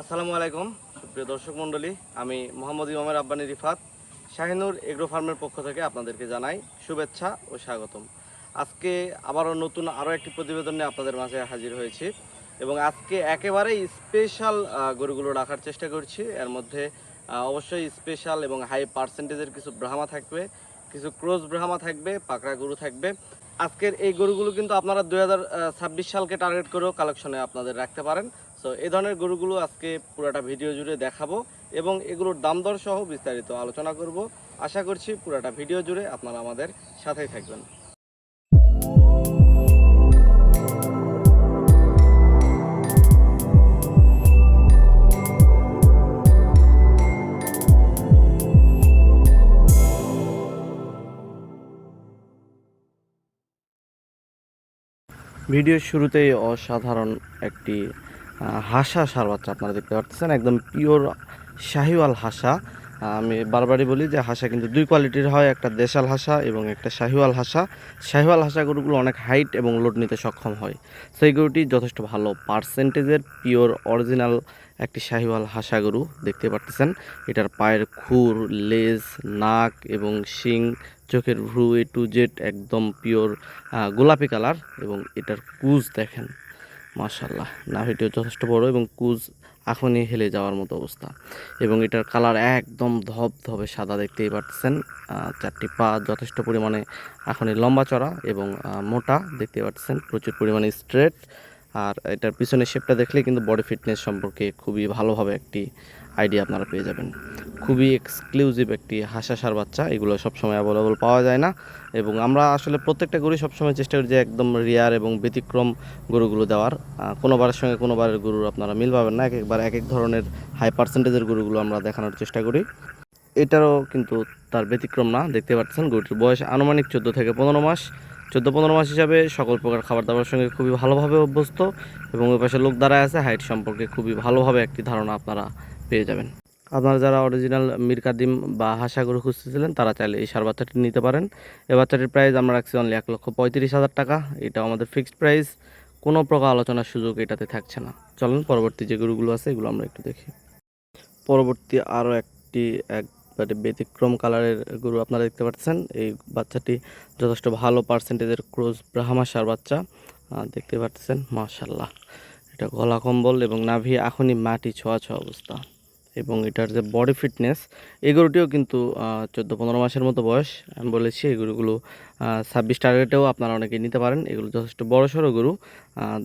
আসসালামু আলাইকুম সুপ্রিয় দর্শক মণ্ডলী, আমি মোহাম্মদ ইমামের আব্বানি রিফাত, শাহিনুর এগ্রো ফার্মের পক্ষ থেকে আপনাদেরকে জানাই শুভেচ্ছা ও স্বাগতম। আজকে আবারও নতুন আরও একটি প্রতিবেদন নিয়ে আপনাদের মাঝে হাজির হয়েছি এবং আজকে একেবারেই স্পেশাল গরুগুলো রাখার চেষ্টা করছি। এর মধ্যে অবশ্যই স্পেশাল এবং হাই পার্সেন্টেজের কিছু ব্রাহ্মা থাকবে, কিছু ক্রোজ ব্রাহ্মা থাকবে, পাকড়া গরু থাকবে। আজকের এই গরুগুলো কিন্তু আপনারা দু হাজার ছাব্বিশ সালকে টার্গেট করেও কালেকশনে আপনাদের রাখতে পারেন। সো এই ধরনের গরুগুলো আজকে পুরাটা ভিডিও জুড়ে দেখাবো এবং এগুলোর দাম দর সহ বিস্তারিত আলোচনা করব। আশা করছি পুরোটা ভিডিও জুড়ে আপনারা আমাদের সাথেই থাকবেন। ভিডিওর শুরুতেই অসাধারণ একটি হাসা সার বাচ্চা আপনারা দেখতে পাচ্ছেন একদম পিওর শাহিওয়াল হাসা। আমি বারবারই বলি যে হাসা কিন্তু দুই কোয়ালিটির হয়, একটা দেশাল হাসা এবং একটা শাহিওয়াল হাসা। শাহিওয়াল হাসা গরুগুলো অনেক হাইট এবং লোড নিতে সক্ষম হয়। সেই গরুটি যথেষ্ট ভালো পার্সেন্টেজের পিওর অরিজিনাল একটি শাহিওয়াল হাসা গরু দেখতে পাচ্ছেন এটার পায়ের খুর, লেজ, নাক এবং শিং, চোখের ভ্রু এ টু জেড একদম পিওর গোলাপি কালার এবং এটার কুজ দেখেন। মাশাল্লাহ নাভিটিও যথেষ্ট বড় এবং কুজ এখনই হেলে যাওয়ার মতো অবস্থা। এবং এটার কালার একদম ধপ ধপে সাদা দেখতেই পাচ্ছেন। চারটি পা যথেষ্ট পরিমাণে এখনই লম্বা চড়া এবং মোটা দেখতে পাচ্ছেন। প্রচুর পরিমাণে স্ট্রেট আর এটার পিছনের শেপটা দেখলে কিন্তু বডি ফিটনেস সম্পর্কে খুবই ভালোভাবে একটি আইডিয়া আপনারা পেয়ে যাবেন। খুবই এক্সক্লুসিভ একটি হাসা সার বাচ্চা, এগুলো সবসময় অ্যাভেলেবল পাওয়া যায় না। এবং আমরা আসলে প্রত্যেকটা গরু সবসময় চেষ্টা করি যে একদম রিয়ার এবং ব্যতিক্রম গরুগুলো দেওয়ার। কোনোবারের সঙ্গে কোনোবারের গরুর আপনারা মিল পাবেন না এক একবার এক এক ধরনের হাই পার্সেন্টেজের গরুগুলো আমরা দেখানোর চেষ্টা করি। এটারও কিন্তু তার ব্যতিক্রম না, দেখতে পাচ্ছেন গরুটির বয়স আনুমানিক চোদ্দ থেকে পনেরো মাস। চোদ্দ পনেরো মাস হিসাবে সকল প্রকার খাবার দাবারের সঙ্গে খুবই ভালোভাবে অভ্যস্ত এবং ওই পাশে লোক দাঁড়ায় আছে হাইট সম্পর্কে খুবই ভালোভাবে একটি ধারণা আপনারা পেয়ে যাবেন। আপনারা যারা অরিজিনাল মীর কাদিম বা হাসা গরু খুঁজতেছিলেন, তারা চাইলে এই সার বাচ্চাটি নিতে পারেন। এই বাচ্চাটির প্রাইস আমরা রাখছি অনলি এক লক্ষ পঁয়ত্রিশ হাজার টাকা। এটা আমাদের ফিক্সড প্রাইস কোনো প্রকার আলোচনার সুযোগ এটাতে থাকছে না। চলুন, পরবর্তী যে গরুগুলো আছে, এগুলো আমরা একটু দেখি। পরবর্তী আরও একটি একবারে ব্যতিক্রম কালারের গরু আপনারা দেখতে পাচ্ছেন। এই বাচ্চাটি যথেষ্ট ভালো পার্সেন্টেজের ক্রোজ ব্রাহ্মা সার বাচ্চা। দেখতে পাচ্ছেন মাশাল্লাহ এটা গলা কম্বল এবং নাভি এখনই মাটি ছোঁয়া ছোঁয়া অবস্থা। এবং এটার যে বডি ফিটনেস এই গরুটিও কিন্তু চোদ্দ পনেরো মাসের মতো বয়স, আমি বলেছি এই গরুগুলো ছাব্বিশ টার্গেটেও আপনারা অনেকে নিতে পারেন। এগুলো যথেষ্ট বড় সড়ো গরু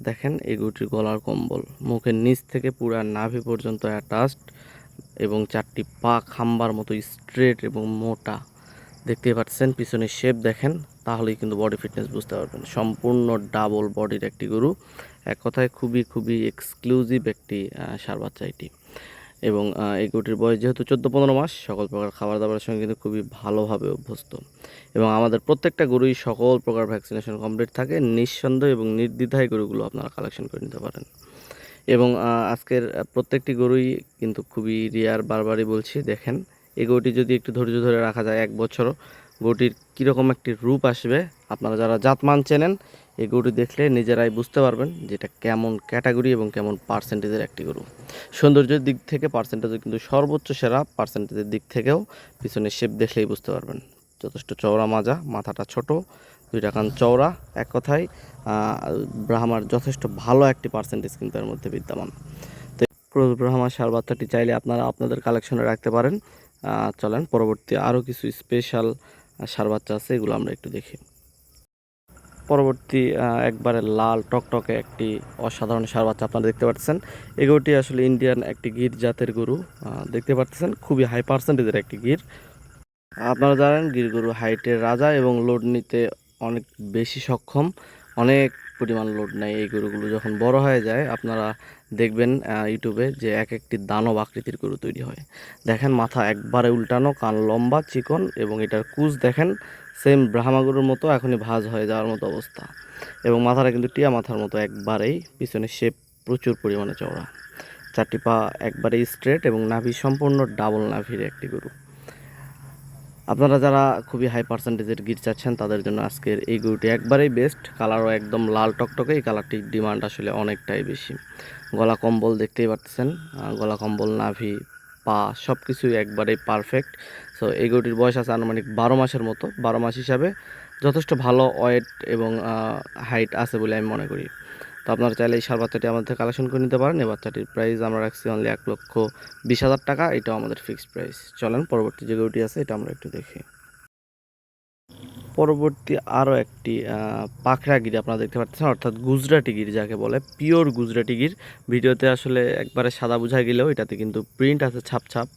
দেখেন এই গরুটির গলার কম্বল। মুখের নিচ থেকে পুরা নাভি পর্যন্ত অ্যাটাচড এবং চারটি পা খাম্বার মতো স্ট্রেট এবং মোটা। দেখতে পাচ্ছেন, পিছনে শেপ দেখেন, তাহলেই কিন্তু বডি ফিটনেস বুঝতে পারবেন। সম্পূর্ণ ডাবল বডির একটি গরু। এক কথায় খুবই খুবই এক্সক্লুসিভ একটি সার বাচ্চা এটি। এবং এই গরুটির বয়স যেহেতু চোদ্দ পনেরো মাস, সকল প্রকার খাবার দাবারের সঙ্গে কিন্তু খুবই ভালোভাবে অভ্যস্ত। এবং আমাদের প্রত্যেকটা গরুই সকল প্রকার ভ্যাকসিনেশন কমপ্লিট থাকে, নিঃসন্দেহ এবং নির্দ্বিধায় গরুগুলো আপনারা কালেকশন করে নিতে পারেন। এবং আজকের প্রত্যেকটি গরুই কিন্তু খুবই রেয়ার বারবারই বলছি, দেখেন। এই গরুটি যদি একটু ধৈর্য ধরে রাখা যায় এক বছরও গরুটির কীরকম একটি রূপ আসবে, আপনারা যারা জাতমান চেনেন, এই গরুটি দেখলে নিজেরাই বুঝতে পারবেন যে এটা কেমন ক্যাটাগরি এবং কেমন পার্সেন্টেজের একটি গরু। সৌন্দর্যের দিক থেকে পার্সেন্টেজে কিন্তু সর্বোচ্চ সেরা পার্সেন্টেজের দিক থেকেও পিছনে শেপ দেখলেই বুঝতে পারবেন। যথেষ্ট চওড়া মাজা, মাথাটা ছোট, দুইটা কান চওড়া, এক কথায় ব্রাহ্মার যথেষ্ট ভালো একটি পার্সেন্টেজ কিন্তু এর মধ্যে বিদ্যমান। তো ক্রোজ ব্রাহ্মা সার বাচ্চাটি চাইলে আপনারা আপনাদের কালেকশনে রাখতে পারেন। চলেন, পরবর্তী আরও কিছু স্পেশাল সার বাচ্চা আছে, এগুলো আমরা একটু দেখি। পরবর্তী একবারে লাল টকটকে একটি অসাধারণ সার বাচ্চা আপনারা দেখতে পাচ্ছেন। এই গরুটি আসলে ইন্ডিয়ান একটি গির জাতের গরু দেখতে পাচ্ছেন। খুবই হাই পার্সেন্টেজের একটি গির। আপনারা জানেন, গির গরু হাইটের রাজা এবং লোড নিতে অনেক বেশি সক্ষম। অনেক পরিমাণ লোড নেয় এই গরুগুলো। যখন বড় হয়ে যায়, আপনারা দেখবেন ইউটিউবে যে এক একটি দানব আকৃতির গরু তৈরি হয়। দেখেন, মাথা একবারে উল্টানো, কান লম্বা, চিকন এবং এটার কুচ দেখেন সেম ব্রাহ্মা গরুর মতো এখনই ভাঁজ হয়ে যাওয়ার মতো অবস্থা। এবং মাথাটা কিন্তু টিয়া মাথার মতো একবারেই, পিছনে শেপ প্রচুর পরিমাণে চওড়া। চারটি পা একবারেই স্ট্রেট এবং নাভি সম্পূর্ণ ডাবল নাভির একটি গরু। আপনারা যারা খুবই হাই পার্সেন্টেজের গির চাচ্ছেন, তাদের জন্য আজকের এই গরুটি একবারেই বেস্ট কালারও একদম লাল টকটকে, এই কালারটির ডিমান্ড আসলে অনেকটাই বেশি। গলা কম্বল দেখতেই আহ, গলা কম্বল নাভি পা সব কিছুই একবারেই পারফেক্ট সো এই গরুটির বয়স আছে আনুমানিক বারো মাসের মতো বারো মাস হিসাবে। যথেষ্ট ভালো ওয়েট এবং হাইট আছে বলে আমি মনে করি। তো আপনারা চাইলে এই সার বাচ্চাটি আমাদের কালেকশন করে নিতে পারেন। এই বাচ্চাটির প্রাইস আমরা রাখছি অনলি এক লক্ষ বিশ হাজার টাকা। এটাও আমাদের ফিক্সড প্রাইস চলেন পরবর্তী যে গরুটি আছে এটা আমরা একটু দেখি। পরবর্তী আরও একটি পাখরা গির আপনারা দেখতে পাচ্ছেন, অর্থাৎ গুজরাটি গির যাকে বলে, পিওর গুজরাটি গির। ভিডিওতে আসলে একবারে সাদা বোঝা গেলেও এটাতে কিন্তু প্রিন্ট আছে ছাপ ছাপ।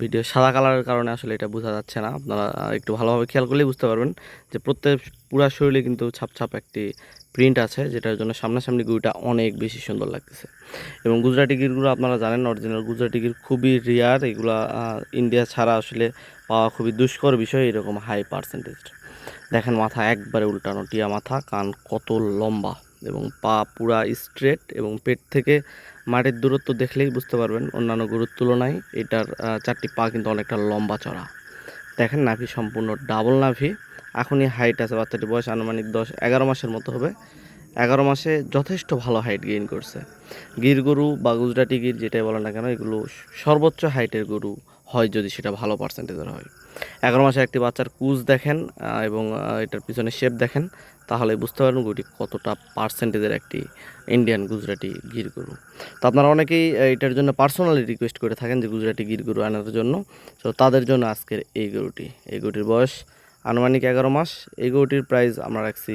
ভিডিও সাদা কালারের কারণে আসলে এটা বোঝা যাচ্ছে না। আপনারা একটু ভালোভাবে খেয়াল করলেই বুঝতে পারবেন যে প্রত্যেক পুরা শরীরে কিন্তু ছাপ ছাপ একটি প্রিন্ট আছে, যেটার জন্য সামনাসামনি গরুটা অনেক বেশি সুন্দর লাগতেছে। এবং গুজরাটি গিরগুলো আপনারা জানেন অরিজিনাল গুজরাটি গির খুবই রেয়ার এগুলা ইন্ডিয়া ছাড়া আসলে পাওয়া খুবই দুষ্কর বিষয়, এরকম হাই পার্সেন্টেজ দেখেন মাথা একবারে উল্টানো, টিয়া মাথা, কান কত লম্বা এবং পা পুরা স্ট্রেট এবং পেট থেকে মাটির দূরত্ব দেখলেই বুঝতে পারবেন, অন্যান্য গরুর তুলনায় এটার চারটি পা কিন্তু অনেকটা লম্বা চড়া। দেখেন নাভি সম্পূর্ণ ডাবল নাভি, এখনই হাইট আছে বাচ্চাটি বয়স আনুমানিক দশ, এগারো মাসের মতো হবে। এগারো মাসে যথেষ্ট ভালো হাইট গেইন করছে। গির গরু বা গুজরাটি গির যেটাই বলেন না কেন, এগুলো সর্বোচ্চ হাইটের গরু। হয় যদি সেটা ভালো পার্সেন্টেজের হয়। এগারো মাসের একটি বাচ্চার কুচ দেখেন এবং এটার পিছনে শেপ দেখেন, তাহলে বুঝতে পারবেন গরুটি কতটা পার্সেন্টেজের একটি ইন্ডিয়ান গুজরাটি গির গরু তো আপনারা অনেকেই এটার জন্য পার্সোনালি রিকোয়েস্ট করে থাকেন যে গুজরাটি গির গরু আনার জন্য। তো তাদের জন্য আজকের এই গরুটি। এই গরুটির বয়স আনুমানিক এগারো মাস। এই গরুটির প্রাইস আমরা রাখছি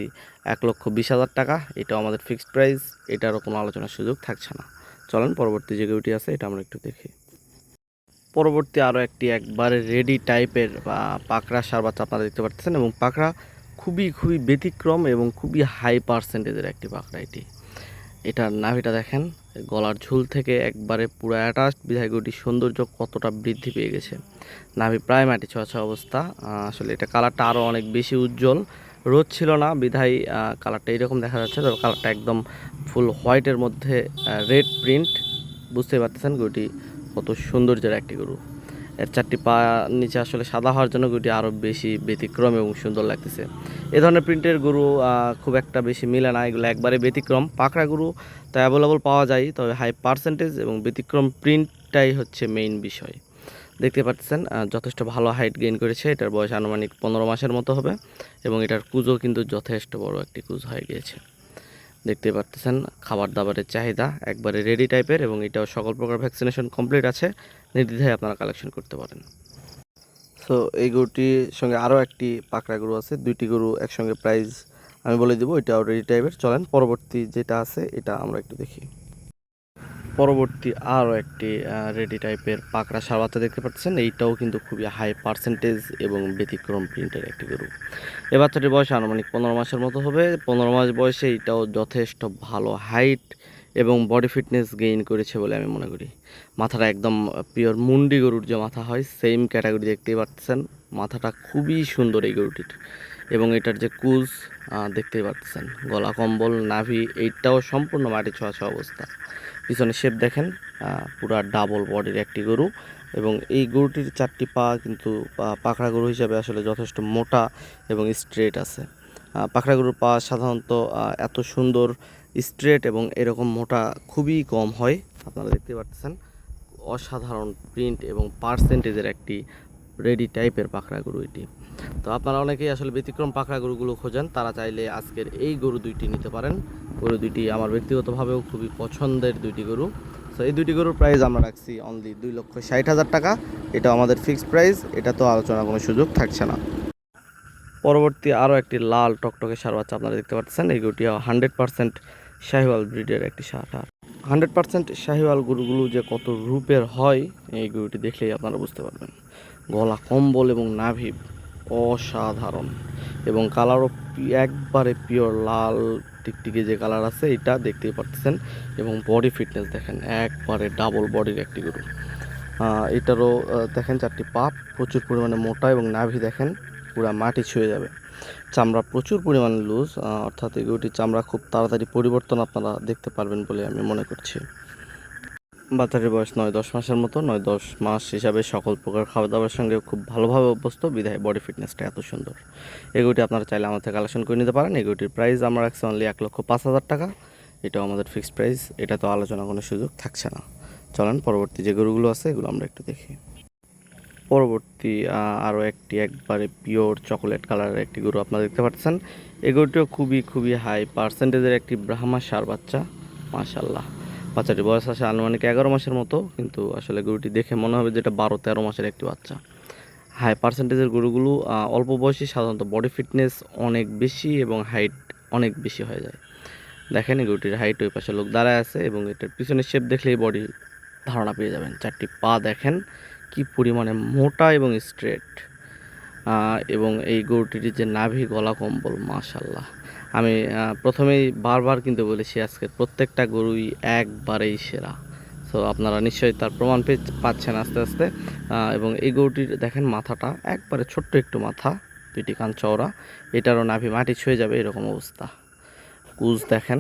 এক লক্ষ বিশ হাজার টাকা। এটাও আমাদের ফিক্সড প্রাইস এটারও কোনো আলোচনার সুযোগ থাকছে না। চলেন পরবর্তী যে গরুটি আছে, এটা আমরা একটু দেখি। পরবর্তী আরও একটি একবারে রেডি টাইপের বা পাকড়া সার বাচ্চা আপনারা দেখতে পাচ্ছেন এবং পাকড়া খুবই খুবই ব্যতিক্রম এবং খুবই হাই পার্সেন্টেজের একটি পাকড়া এটি। এটার নাভিটা দেখেন, গলার ঝুল থেকে একবারে পুরো অ্যাটাচড বিধায় গরুটির সৌন্দর্য কতটা বৃদ্ধি পেয়ে গেছে। নাভি প্রায় মাটি ছোঁয়া ছোঁয়া অবস্থা আসলে এটা কালারটা আরও অনেক বেশি উজ্জ্বল। রোদ ছিল না, বিধায় কালারটা এরকম দেখা যাচ্ছে, তবে কালারটা একদম ফুল হোয়াইটের মধ্যে রেড প্রিন্ট বুঝতে পারতেছেন, গরুটি কত সৌন্দর্যের একটি গরু। এর চারটি পা নিচে আসলে সাদা হওয়ার জন্য গরুটি আরও বেশি ব্যতিক্রম এবং সুন্দর লাগতেছে। এ ধরনের প্রিন্টের গরু খুব একটা বেশি মিলে না, এগুলো একবারে ব্যতিক্রম। পাকড়া গরু তো অ্যাভেলেবল পাওয়া যায়, তবে হাই পার্সেন্টেজ এবং ব্যতিক্রম প্রিন্টটাই হচ্ছে মেইন বিষয়। দেখতে পাচ্ছেন যথেষ্ট ভালো হাইট গেইন করেছে, এটার বয়স আনুমানিক পনেরো মাসের মতো হবে এবং এটার কুজও কিন্তু যথেষ্ট বড় একটি কুজ হয়ে গিয়েছে। দেখতে পারতেছেন খাবার দাবারের চাহিদা একবারে রেডি টাইপের এবং এটাও সকল প্রকার ভ্যাকসিনেশন কমপ্লিট আছে। নির্দ্বিধায় আপনারা কালেকশন করতে পারেন। সো এই গরুটির সঙ্গে আরও একটি পাকড়া গরু আছে, দুইটি গরু একসঙ্গে প্রাইস আমি বলে দেবো, এটাও রেডি টাইপের চলেন, পরবর্তী যেটা আছে, এটা আমরা একটু দেখি। পরবর্তী আরও একটি রেডি টাইপের পাকড়া সার বাচ্চা দেখতে পাচ্ছেন। এইটাও কিন্তু খুবই হাই পার্সেন্টেজ এবং ব্যতিক্রম প্রিন্টের একটি গরু। এ বাচ্চাটির বয়স আনুমানিক পনেরো মাসের মতো হবে। পনেরো মাস বয়সে এইটাও যথেষ্ট ভালো হাইট এবং বডি ফিটনেস গেইন করেছে বলে আমি মনে করি। মাথাটা একদম পিওর মুন্ডি গরুর যে মাথা হয় সেম ক্যাটাগরি দেখতেই পাচ্ছেন। মাথাটা খুবই সুন্দর এই গরুটির এবং এটার যে কুজ দেখতেই পাচ্ছেন। গলা কম্বল, নাভি, এইটাও সম্পূর্ণ মাটি ছোঁয়া ছোঁয়া অবস্থা। পিছনে শেপ দেখেন পুরা ডাবল বডির একটি গরু। এবং এই গরুটির চারটি পা কিন্তু পাখড়া গরু হিসাবে আসলে যথেষ্ট মোটা এবং স্ট্রেট আছে। পাখড়া গরুর পা সাধারণত এত সুন্দর স্ট্রেট এবং এরকম মোটা খুবই কম হয়। আপনারা দেখতে পাচ্ছেন অসাধারণ প্রিন্ট এবং পার্সেন্টেজের একটি রেডি টাইপের পাখড়া গরু এটি। তো আপনারা অনেকেই আসলে ব্যতিক্রম পাখড়া গরুগুলো খোঁজেন, তারা চাইলে আজকের এই গরু দুইটি নিতে পারেন। গরু দুইটি আমার ব্যক্তিগতভাবেও খুবই পছন্দের দুইটি গরু। তো এই দুইটি গরুর প্রাইস আমরা রাখছি অনলি দুই লক্ষ ষাট হাজার টাকা। এটা আমাদের ফিক্সড প্রাইস এটা তো আলোচনা কোনো সুযোগ থাকছে না। পরবর্তী আরও একটি লাল টকটকে সার বাচ্চা আপনারা দেখতে পাচ্ছেন, এই গরুটি হান্ড্রেড পার্সেন্ট শাহিওয়াল ব্রিডের একটি সার। হান্ড্রেড পার্সেন্ট শাহিওয়াল গরুগুলো যে কত রূপের হয়, এই গরুটি দেখলেই আপনারা বুঝতে পারবেন। গলা কম্বল এবং নাভি অসাধারণ। এবং কালারও একবারে পিওর লাল টিকটিকে যে কালার আছে, এটা দেখতেই পাচ্ছেন এবং বডি ফিটনেস দেখেন, একবারে ডাবল বডির একটি গরু। এটারও দেখেন চারটি পাপ, প্রচুর পরিমাণে মোটা এবং নাভি দেখেন, পুরা মাটি ছুঁয়ে যাবে। চামড়া প্রচুর পরিমাণে লুজ অর্থাৎ এই গরুটির চামড়া খুব তাড়াতাড়ি পরিবর্তন আপনারা দেখতে পারবেন বলে আমি মনে করছি। বাচ্চাটির বয়স নয়, দশ মাসের মতো, নয়, দশ মাস হিসাবে সকল প্রকার খাবার দাবারের সঙ্গে খুব ভালোভাবে অভ্যস্ত। বিধায় বডি ফিটনেসটা এত সুন্দর। এগুটি আপনারা চাইলে আমার থেকে কালেকশন করে নিতে পারেন। এগুটির প্রাইস আমরা রাখছি অনলি এক লক্ষ পাঁচ হাজার টাকা। এটাও আমাদের ফিক্সড প্রাইস এটা তো আলোচনা কোনো সুযোগ থাকছে না। চলেন, পরবর্তী যে গরুগুলো আছে, এগুলো আমরা একটু দেখি। পরবর্তী আরও একটি একবারে পিওর চকোলেট কালারের একটি গরু আপনারা দেখতে পাচ্ছেন। এই গরুটিও খুবই খুবই হাই পার্সেন্টেজের একটি ব্রাহ্মা সার বাচ্চা। মাশাল্লাহ বাচ্চাটি বয়স আসে আনুমানিক এগারো মাসের মতো, কিন্তু আসলে গরুটি দেখে মনে হবে যেটা বারো তেরো মাসের একটি বাচ্চা। হাই পার্সেন্টেজের গরুগুলো অল্প বয়সী, সাধারণত বডি ফিটনেস অনেক বেশি এবং হাইট অনেক বেশি হয়ে যায়। দেখেন এই গরুটির হাইট ওই পাশে লোক দাঁড়ায় আছে এবং এটার পিছনের শেপ দেখলেই বডি ধারণা পেয়ে যাবেন। চারটি পা দেখেন, কি পরিমাণে মোটা এবং স্ট্রেট এবং এই গরুটির যে নাভি গলা কম্বল মাশাল্লাহ আমি প্রথমেই বারবার কিন্তু বলেছি আজকে প্রত্যেকটা গরুই একবারেই সেরা। তো আপনারা নিশ্চয়ই তার প্রমাণ পেয়ে পাচ্ছেন আস্তে আস্তে। এবং এই গরুটির দেখেন মাথাটা, একবারে ছোট্ট একটু মাথা, দুইটি কান চওড়া। এটারও নাভি মাটি ছুঁয়ে যাবে, এরকম অবস্থা। কুজ দেখেন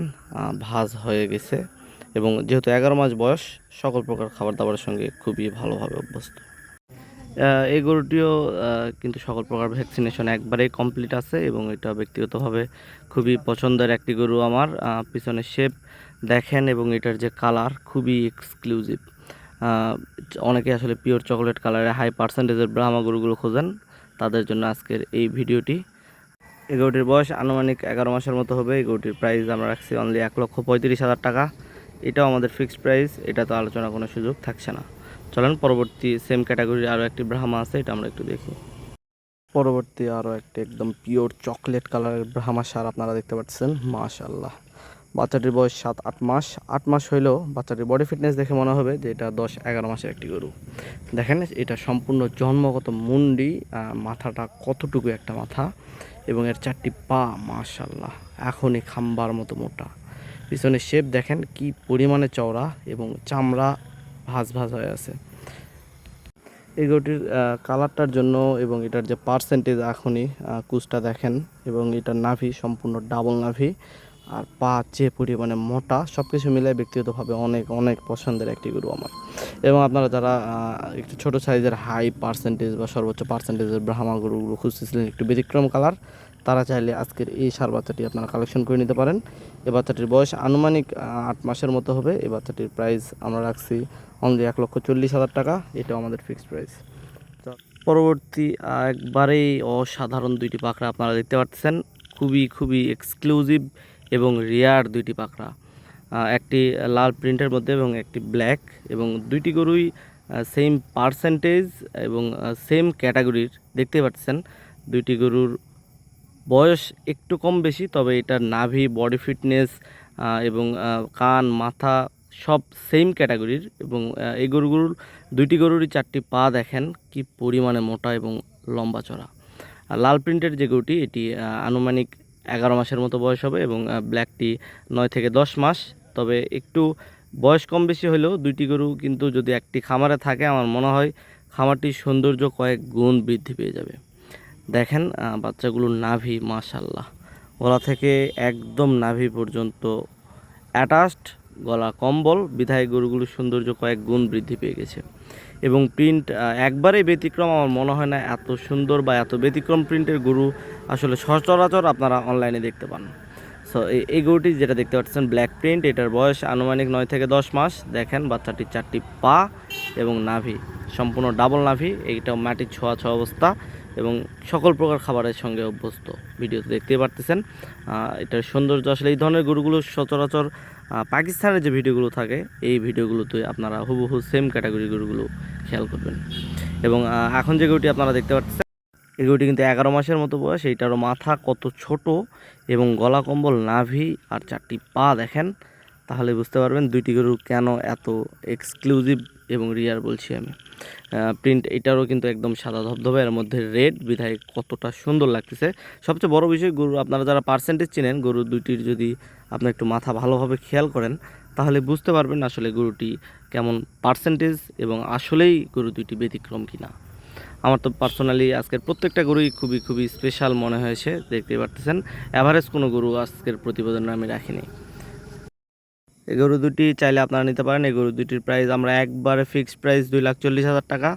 ভাজ হয়ে গেছে। এবং যেহেতু এগারো মাস বয়স, সকল প্রকার খাবার দাবারের সঙ্গে খুবই ভালোভাবে অভ্যস্ত। এই গরুটিও কিন্তু সকল প্রকার ভ্যাকসিনেশন একবারেই কমপ্লিট আছে এবং এটা ব্যক্তিগতভাবে খুবই পছন্দের একটি গরু আমার। পিছনের শেপ দেখেন এবং এটার যে কালার খুবই এক্সক্লুসিভ অনেকে আসলে পিওর চকলেট কালারে হাই পার্সেন্টেজের ব্রাহ্মা গরুগুলো খোঁজেন। তাদের জন্য আজকের এই ভিডিওটি। এই গরুটির বয়স আনুমানিক এগারো মাসের মতো হবে। এই গরুটির প্রাইস আমরা রাখছি অনলি এক লক্ষ পঁয়ত্রিশ হাজার টাকা। এটাও আমাদের ফিক্সড প্রাইস এটা তো আলোচনা কোনো সুযোগ থাকছে না। চলেন, পরবর্তী সেম ক্যাটাগরির আরও একটি ব্রাহ্মা আছে, এটা আমরা একটু দেখি। পরবর্তী আরও একটি একদম পিওর চকলেট কালারের ব্রাহ্মা সার আপনারা দেখতে পাচ্ছেন মাশাল্লাহ বাচ্চাটির বয়স সাত, আট মাস। আট মাস হইলেও বাচ্চাটির বডি ফিটনেস দেখে মনে হবে যে এটা দশ, এগারো মাসের একটি গরু। দেখেন, এটা সম্পূর্ণ জন্মগত মুন্ডি মাথাটা কতটুকু একটা মাথা, এবং এর চারটি পা মাশাল্লাহ এখনই খাম্বার মতো মোটা। পিছনের শেপ দেখেন, কি পরিমাণে চওড়া এবং চামড়া ভাজ ভাজ হয়ে আছে। এই গরুটির কালারটার জন্য এবং এটার যে পার্সেন্টেজ এখনই কুচটা দেখেন এবং এটার নাভি সম্পূর্ণ ডাবল নাভি আর পা যে পরিমাণে মোটা সব কিছু মিলে ব্যক্তিগতভাবে অনেক অনেক পছন্দের একটি গরু আমার। এবং আপনারা যারা একটু ছোট সাইজের হাই পার্সেন্টেজ বা সর্বোচ্চ পার্সেন্টেজের ব্রাহ্মা গরুগুলো খুঁজতেছিলেন, একটু ব্যতিক্রম কালার তারা চাইলে আজকের এই সার বাচ্চাটি আপনারা কালেকশন করে নিতে পারেন। এই বাচ্চাটির বয়স আনুমানিক আট মাসের মতো হবে। এই বাচ্চাটির প্রাইস আমরা রাখছি অনলি এক লক্ষ চল্লিশ হাজার টাকা। এটাও আমাদের ফিক্সড প্রাইস পরবর্তী একবারেই অসাধারণ দুইটি পাখরা আপনারা দেখতে পাচ্ছেন। খুবই খুবই এক্সক্লুসিভ এবং রেয়ার দুইটি পাখরা। একটি লাল প্রিন্টের মধ্যে এবং একটি ব্ল্যাক এবং দুইটি গরুই সেম পার্সেন্টেজ এবং সেম ক্যাটাগরির দেখতে পাচ্ছেন, দুইটি গরুর বয়স একটু কম বেশি, তবে এটার নাভি বডি ফিটনেস এবং কান, মাথা সব সেম ক্যাটাগরির এবং এই গরুগুলোর দুইটি গরুরই চারটি পা দেখেন কি পরিমাণে মোটা এবং লম্বা চড়া। লাল প্রিন্টের যে গরুটি, এটি আনুমানিক এগারো মাসের মতো বয়স হবে এবং ব্ল্যাকটি নয় থেকে দশ মাস, তবে একটু বয়স কম বেশি হলেও দুইটি গরু কিন্তু যদি একটি খামারে থাকে, আমার মনে হয় খামারটির সৌন্দর্য কয়েক গুণ বৃদ্ধি পেয়ে যাবে। দেখেন বাচ্চাগুলোর নাভি মাশাল্লাহ গলা থেকে একদম নাভি পর্যন্ত অ্যাটাচড গলা কম্বল, বিধায় গরুগুলোর সৌন্দর্য কয়েক গুণ বৃদ্ধি পেয়ে গেছে। এবং প্রিন্ট একবারেই ব্যতিক্রম আমার মনে হয় না এত সুন্দর বা এত ব্যতিক্রম প্রিন্টের গরু আসলে সচরাচর আপনারা অনলাইনে দেখতে পান। সো এই গরুটি যেটা দেখতে পাচ্ছেন ব্ল্যাক প্রিন্ট এটার বয়স আনুমানিক নয় থেকে দশ মাস। দেখেন, বাচ্চাটির চারটি পা এবং নাভি, সম্পূর্ণ ডাবল নাভি এইটাও মাটির ছোঁয়া ছোঁয়া অবস্থা। এবং সকল প্রকার খাবারের সঙ্গে অভ্যস্ত। ভিডিওতে দেখতে পারতেছেন এটার সৌন্দর্য। আসলে এই ধরনের গরুগুলো সচরাচর পাকিস্তানের যে ভিডিওগুলো থাকে, এই ভিডিওগুলোতে আপনারা হুবহু সেম ক্যাটাগরি গরুগুলো খেয়াল করবেন। এবং এখন যে গরুটি আপনারা দেখতে পাচ্ছেন এই গরুটি কিন্তু এগারো মাসের মতো বয়স। এইটারও মাথা কত ছোট এবং গলা কম্বল, নাভি আর চারটি পা দেখেন, তাহলে বুঝতে পারবেন দুইটি গরু কেন এত এক্সক্লুসিভ এবং রিয়ার বলছি আমি। প্রিন্ট এটারও কিন্তু একদম সাদা ধবধবে, এর মধ্যে রেড বিধায় কতটা সুন্দর লাগতেছে। সবচেয়ে বড় বিষয়, গরু, আপনারা যারা পার্সেন্টেজ চিনেন, গরু দুইটির যদি আপনি একটু মাথা ভালোভাবে খেয়াল করেন, তাহলে বুঝতে পারবেন আসলে গরুটি কেমন পার্সেন্টেজ এবং আসলেই গরু দুইটি ব্যতিক্রম কিনা। আমার তো পার্সোনালি আজকের প্রত্যেকটা গরুই খুবই খুবই স্পেশাল মনে হয়েছে দেখতে পারতেছেন। অ্যাভারেজ কোনো গরু আজকের প্রতিবেদনে আমি রাখিনি। এই গরু দুটি চাইলে আপনারা নিতে পারেন। এই গরু দুটির প্রাইস আমরা একবারে ফিক্সড প্রাইস দুই লাখ চল্লিশ হাজার টাকা।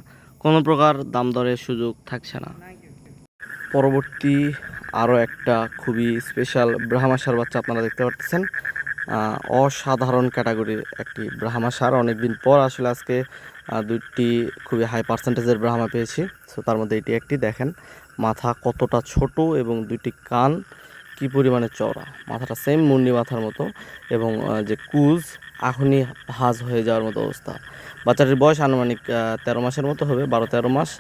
কোনো প্রকার দাম দরের সুযোগ থাকছে না। পরবর্তী আরও একটা খুবই স্পেশাল ব্রাহ্মাশার বাচ্চা আপনারা দেখতে পাচ্ছেন অসাধারণ ক্যাটাগরির একটি ব্রাহ্মা সার। অনেকদিন পর আসলে আজকে দুইটি খুবই হাই পার্সেন্টেজের ব্রাহ্মা পেয়েছি। সো তার মধ্যে এটি একটি দেখেন। মাথা কতটা ছোট এবং দুইটি কান। কি পরিমাণে চওড়া? মাথাটা সেম মুন্ডি মাথার মতো এবং যে কুজ এখনই ভাজ হয়ে যাওয়ার মতো অবস্থা। বাচ্চাটির বয়স আনুমানিক তেরো মাসের মতো হবে, বারো তেরো মাস।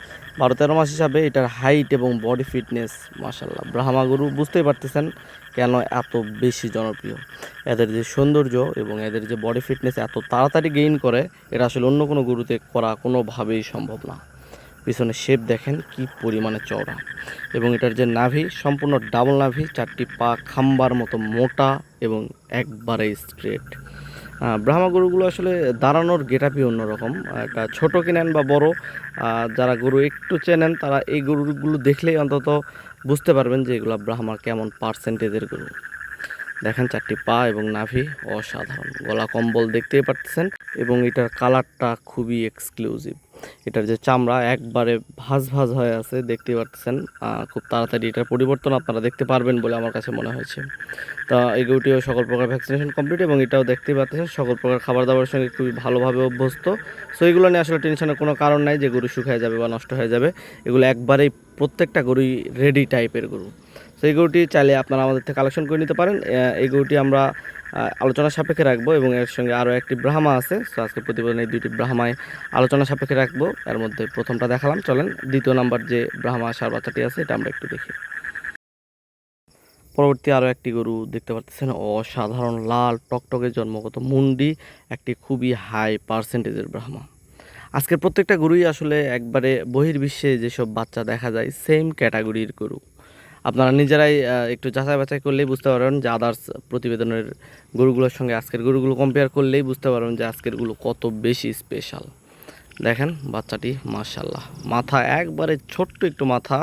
বারো তেরো মাস হিসাবে এটার হাইট এবং বডি ফিটনেস মাসাল্লাহ ব্রাহ্মা গরু বুঝতেই পারতেছেন কেন এত বেশি জনপ্রিয়। এদের যে সৌন্দর্য এবং এদের যে বডি ফিটনেস এত তাড়াতাড়ি গেইন করে, এটা আসলে অন্য কোনো গরুতে করা কোনোভাবেই সম্ভব না। পিছনে শেপ দেখেন কি পরিমাণে চওড়া। এবং এটার যে নাভি, সম্পূর্ণ ডাবল নাভি, চারটি পা খাম্বার মতো মোটা এবং একবারে স্ট্রেট ব্রাহ্মা গরুগুলো আসলে দাঁড়ানোর গেটাপই অন্যরকম। একটা ছোটো কিনেন বা বড় যারা গরু একটু চেনেন, তারা এই গরুগুলো দেখলেই অন্তত বুঝতে পারবেন যে এগুলো ব্রাহ্মার কেমন পার্সেন্টেজের গরু। দেখেন চারটি পা এবং নাভি, অসাধারণ। গলা কম্বল দেখতেই পাচ্ছেন এবং এটার কালারটা খুবই এক্সক্লুসিভ এটার যে চামড়া একবারে ভাজ ভাজ হয়ে আছে, দেখতেই পাচ্ছেন খুব তাড়াতাড়ি এটার পরিবর্তন আপনারা দেখতে পারবেন বলে আমার কাছে মনে হয়েছে। তা এই গরুটিও সকল প্রকার ভ্যাকসিনেশন কমপ্লিট এবং এটাও দেখতেই পাচ্ছেন সকল প্রকার খাবার দাবারের সঙ্গে খুবই ভালোভাবে অভ্যস্ত। সো এগুলো নিয়ে আসলে টেনশনের কোনো কারণ নাই যে গরু শুকিয়ে যাবে বা নষ্ট হয়ে যাবে। এগুলো একবারেই প্রত্যেকটা গরুই রেডি টাইপের গরু। এই গরুটি চাইলে আপনারা আমাদের থেকে কালেকশন করে নিতে পারেন। এই গরুটি আমরা আলোচনা সাপেক্ষে রাখব এবং এর সঙ্গে আরও একটি ব্রাহ্মা আছে। সো আজকে প্রতিবেদনে এই দুইটি ব্রাহ্মায় আলোচনা সাপেক্ষে রাখব। এর মধ্যে প্রথমটা দেখালাম। চলেন, দ্বিতীয় নাম্বার যে ব্রাহ্মা সার বাচ্চাটি আছে, এটা আমরা একটু দেখি। পরবর্তী আরও একটি গরু দেখতে পাচ্ছেন। অসাধারণ লাল টকটকে জন্মগত মুন্ডি, একটি খুবই হাই পার্সেন্টেজের ব্রাহ্মা। আজকের প্রত্যেকটা গরুই আসলে একবারে বহির্বিশ্বে যেসব বাচ্চা দেখা যায় সেম ক্যাটাগরির গরু। আপনারা নিজেরাই একটু যাচাই বাছাই করলেই বুঝতে পারবেন যে আদার্স প্রতিবেদনের গরুগুলোর সঙ্গে আজকের গরুগুলো কম্পেয়ার করলেই বুঝতে পারবেন যে আজকেরগুলো কত বেশি স্পেশাল দেখেন বাচ্চাটি মার্শাল্লাহ মাথা একবারে ছোট্ট একটু মাথা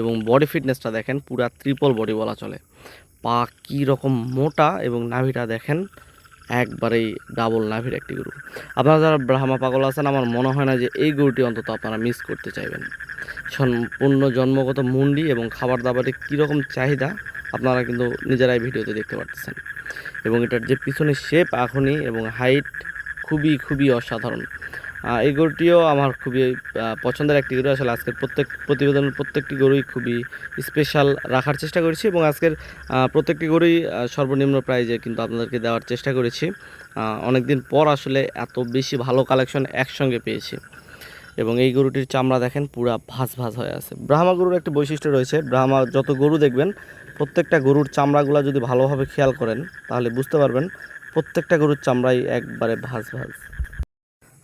এবং বডি ফিটনেসটা দেখেন, পুরা ত্রিপল বডি বলা চলে। পা কী রকম মোটা এবং নাভিটা দেখেন, একবারেই ডাবল নাভির একটি গরু। আপনারা যারা ব্রাহ্মা পাগল আছেন, আমার মনে হয় না যে এই গরুটি অন্তত আপনারা মিস করতে চাইবেন। সম্পূর্ণ জন্মগত মুন্ডি এবং খাবার দাবারের কীরকম চাহিদা আপনারা কিন্তু নিজেরাই ভিডিওতে দেখতে পাচ্ছেন এবং এটার যে পিছনের শেপ এখনই এবং হাইট খুবই খুবই অসাধারণ। এই গরুটিও আমার খুবই পছন্দের একটি গরু। আসলে আজকের প্রত্যেক প্রতিবেদনের প্রত্যেকটি গরুই খুবই স্পেশাল রাখার চেষ্টা করেছি এবং আজকের প্রত্যেকটি গরুই সর্বনিম্ন প্রাইজে কিন্তু আপনাদেরকে দেওয়ার চেষ্টা করেছি। অনেক দিন পর আসলে এত বেশি ভালো কালেকশন একসঙ্গে পেয়েছি। এবং এই গরুটির চামড়া দেখেন পুরা ভাঁজ ভাঁজ হয়ে আছে। ব্রাহ্মা গরুর একটা বৈশিষ্ট্য রয়েছে, ব্রাহ্মা যত গরু দেখবেন, প্রত্যেকটা গরুর চামড়াগুলো যদি ভালোভাবে খেয়াল করেন, তাহলে বুঝতে পারবেন প্রত্যেকটা গরুর চামড়াই একবারে ভাঁজ ভাজ।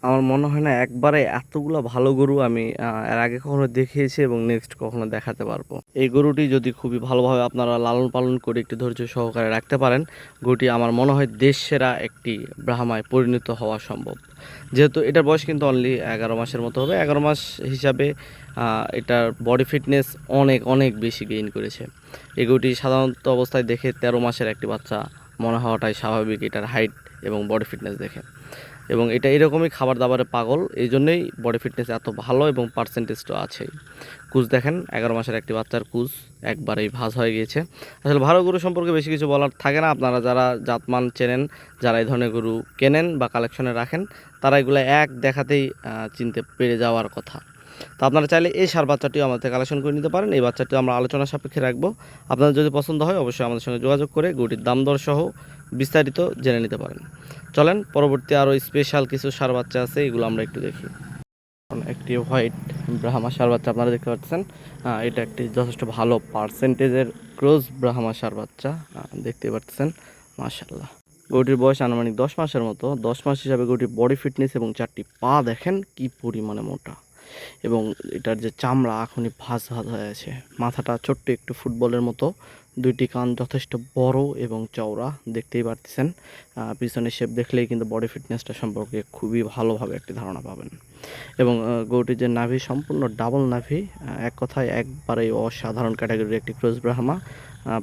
আমার মনে হয় না একবারে এতগুলো ভালো গরু আমি এর আগে কখনো দেখিয়েছি এবং নেক্সট কখনো দেখাতে পারব। এই গরুটি যদি খুবই ভালোভাবে আপনারা লালন পালন করে একটি ধৈর্য সহকারে রাখতে পারেন, গরুটি আমার মনে হয় দেশ সেরা একটি ব্রাহ্মায় পরিণত হওয়া সম্ভব। যেহেতু এটার বয়স কিন্তু অনলি এগারো মাসের মতো হবে। এগারো মাস হিসাবে এটার বডি ফিটনেস অনেক অনেক বেশি গেইন করেছে। এই গরুটি সাধারণত অবস্থায় দেখে তেরো মাসের একটি বাচ্চা মনে হওয়াটাই স্বাভাবিক এটার হাইট এবং বডি ফিটনেস দেখে। এবং এটা এরকমই খাবার দাবারে পাগল। এই জন্যই বডি ফিটনেস এত ভালো এবং পার্সেন্টেজটা আছেই। কুচ দেখেন, এগারো মাসের একটি বাচ্চার কুচ একবারেই ভাজ হয়ে গিয়েছে। আসলে ভালো গরু সম্পর্কে বেশি কিছু বলার থাকে না। আপনারা যারা জাতমান চেনেন, যারা এই ধরনের গরু কেনেন বা কালেকশনে রাখেন, তারা এগুলো এক দেখাতেই চিনতে পেরে যাওয়ার কথা। তো আপনারা চাইলে এই সার বাচ্চাটিও আমাদের কালেকশন করে নিতে পারেন। এই বাচ্চাটিও আমরা আলোচনা সাপেক্ষে রাখব। আপনাদের যদি পছন্দ হয়, অবশ্যই আমাদের সঙ্গে যোগাযোগ করে, গরুটির দাম দর সহ বিস্তারিত জেনে নিতে পারেন। চলেন, পরবর্তী আরও স্পেশাল কিছু সার বাচ্চা আছে, এগুলো আমরা একটু দেখি। একটি হোয়াইট ব্রাহ্মা সার বাচ্চা আপনারা দেখতে পাচ্ছেন। এটা একটি যথেষ্ট ভালো পার্সেন্টেজের ক্রোজ ব্রাহ্মা সার বাচ্চা দেখতে পাচ্ছেন মাশাল্লাহ গরুটির বয়স আনুমানিক দশ মাসের মতো। দশ মাস হিসাবে গরুটির বডি ফিটনেস এবং চারটি পা দেখেন, কি পরিমাণে মোটা। এবং এটার যে চামড়া এখনই ভাজ ভাজ হয়ে আছে। মাথাটা ছোট্ট একটু ফুটবলের মতো। দুইটি কান যথেষ্ট বড় এবং চওড়া, দেখতেই পারতেছেন। পিছনের শেপ দেখলেই কিন্তু বডি ফিটনেসটা সম্পর্কে খুবই ভালোভাবে একটি ধারণা পাবেন। এবং গরুটির যে নাভি, সম্পূর্ণ ডাবল নাভি এক কথায় একবারে অসাধারণ ক্যাটাগরির একটি ক্রোজ ব্রাহ্মা।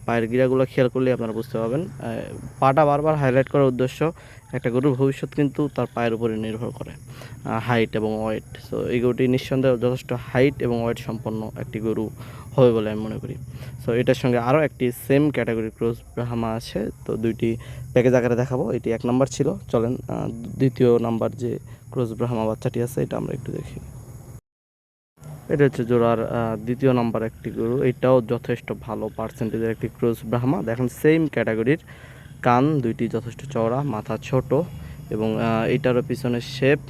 পায়ের গিরাগুলো খেয়াল করলে আপনারা বুঝতে পারবেন। পাটা বারবার হাইলাইট করার উদ্দেশ্য একটা গরুর ভবিষ্যৎ কিন্তু তার পায়ের উপরে নির্ভর করে হাইট এবং ওয়েট সো এই গরুটি নিঃসন্দেহে যথেষ্ট হাইট এবং ওয়েট সম্পন্ন একটি গরু হবে বলে আমি মনে করি। সো এটার সঙ্গে আরও একটি সেম ক্যাটাগরি ক্রস ব্রাহ্মা আছে। তো দুইটি প্যাকেজ আকারে দেখাবো। এটি এক নাম্বার ছিল। চলেন দ্বিতীয় নাম্বার যে ক্রস ব্রাহ্মা বাচ্চাটি আছে, এটা আমরা একটু দেখি। এটা হচ্ছে জোড়ার দ্বিতীয় নাম্বার একটি গরু। এটাও যথেষ্ট ভালো পার্সেন্টেজের একটি ক্রস ব্রাহ্মা। দেখেন সেম ক্যাটাগরির কান, দুইটি যথেষ্ট চওড়া, মাথা ছোট এবং এটারও পিছনে শেপ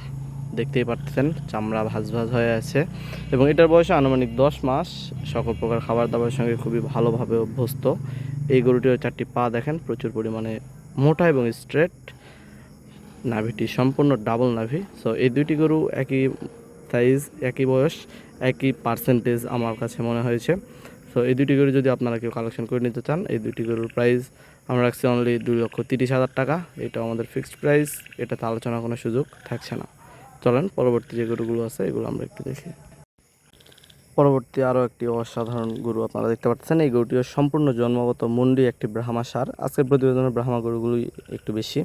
দেখতেই পাচ্ছেন চামড়া ভাজ ভাজ হয়ে আছে এবং এটার বয়স আনুমানিক দশ মাস। সকল প্রকার খাবার দাবারের সঙ্গে খুবই ভালোভাবে অভ্যস্ত। এই গরুটির চারটি পা দেখেন, প্রচুর পরিমাণে মোটা এবং স্ট্রেট নাভিটি সম্পূর্ণ ডাবল নাভি। সো এই দুইটি গরু একই সাইজ একই বয়স, একই পার্সেন্টেজ আমার কাছে মনে হয়েছে। সো এই দুটি গরু যদি আপনারা কেউ কালেকশন করে নিতে চান, এই দুটি গরুর প্রাইস আমরা রাখছি অনলি দুই লক্ষ তিরিশ হাজার টাকা। এটা আমাদের ফিক্সড প্রাইস এটাতে আলোচনার কোনো সুযোগ থাকছে না। চলেন, পরবর্তী যে গরুগুলো আছে, এগুলো আমরা একটু দেখি। পরবর্তী আরও একটি অসাধারণ গরু আপনারা দেখতে পাচ্ছেন। এই গরুটিও সম্পূর্ণ জন্মগত মুন্ডি একটি ব্রাহ্মা সার। আজকের প্রতিবেদনের ব্রাহ্মা গরুগুলোই একটু বেশি।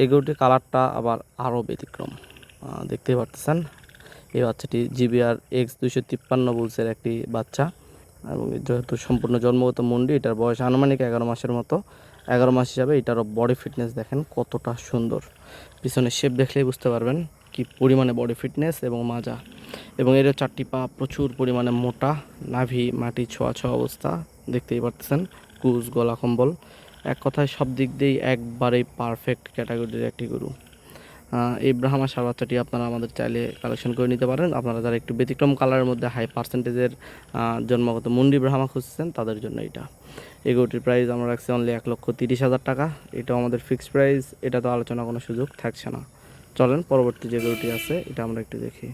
এই গরুটির কালারটা আবার আরও ব্যতিক্রম দেখতেই পাচ্ছেন এই বাচ্চাটি জিবিআর এক্স দুইশো তিপ্পান্ন বুলসের একটি বাচ্চা এবং যেহেতু সম্পূর্ণ জন্মগত মুন্ডি, এটার বয়স আনুমানিক এগারো মাসের মতো। এগারো মাস হিসাবে এটারও বডি ফিটনেস দেখেন কতটা সুন্দর। পিছনে শেপ দেখলেই বুঝতে পারবেন কি পরিমাণে বডি ফিটনেস এবং মাজা। এবং এর চারটি পা প্রচুর পরিমাণে মোটা, নাভি, মাটি ছোঁয়া ছোঁয়া অবস্থা, দেখতেই পাচ্ছেন কুচ গলা কম্বল। কথায় সব দিক দিয়েই একবারেই পারফেক্ট ক্যাটাগরির একটি গরু। এই ব্রাহ্মা সার বাচ্চাটি আপনারা আমাদের চাইলে কালেকশন করে নিতে পারেন। আপনারা যারা একটু ব্যতিক্রম কালারের মধ্যে হাই পার্সেন্টেজের জন্মগত মুন্ডি ব্রাহ্মা খুঁজছেন তাদের জন্য এটা। এই গরুটির প্রাইস আমরা রাখছি অনলি এক লক্ষ তিরিশ হাজার টাকা। এটাও আমাদের ফিক্সড প্রাইস এটা তো আলোচনা কোনো সুযোগ থাকছে না। চলেন, পরবর্তী যে গরুটি আছে, এটা আমরা একটু দেখি।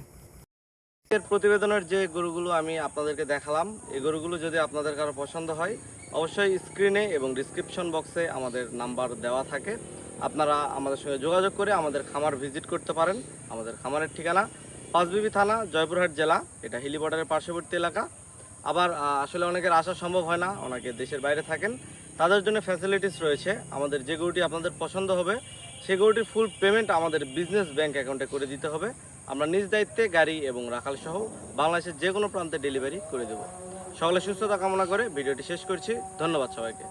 এর প্রতিবেদনের যে গরুগুলো আমি আপনাদেরকে দেখালাম, এই গরুগুলো যদি আপনাদের কারও পছন্দ হয়, অবশ্যই স্ক্রিনে এবং ডিসক্রিপশন বক্সে আমাদের নাম্বার দেওয়া থাকে। আপনারা আমাদের সঙ্গে যোগাযোগ করে আমাদের খামার ভিজিট করতে পারেন। আমাদের খামারের ঠিকানা পাঁচবিবি থানা, জয়পুরহাট জেলা। এটা হিলি বর্ডারের পার্শ্ববর্তী এলাকা। আবার আসলে অনেকের আসা সম্ভব হয় না, অনেকে দেশের বাইরে থাকেন। তাদের জন্য ফ্যাসিলিটিস রয়েছে। আমাদের যে গরুটি আপনাদের পছন্দ হবে সেই গরুটির ফুল পেমেন্ট আমাদের বিজনেস ব্যাংক অ্যাকাউন্টে করে দিতে হবে। আমরা নিজ দায়িত্বে গাড়ি এবং রাখাল সহ বাংলাদেশের যে কোনো প্রান্তে ডেলিভারি করে দেব। সকলে সুস্থতা কামনা করে ভিডিওটি শেষ করছি। ধন্যবাদ সবাইকে।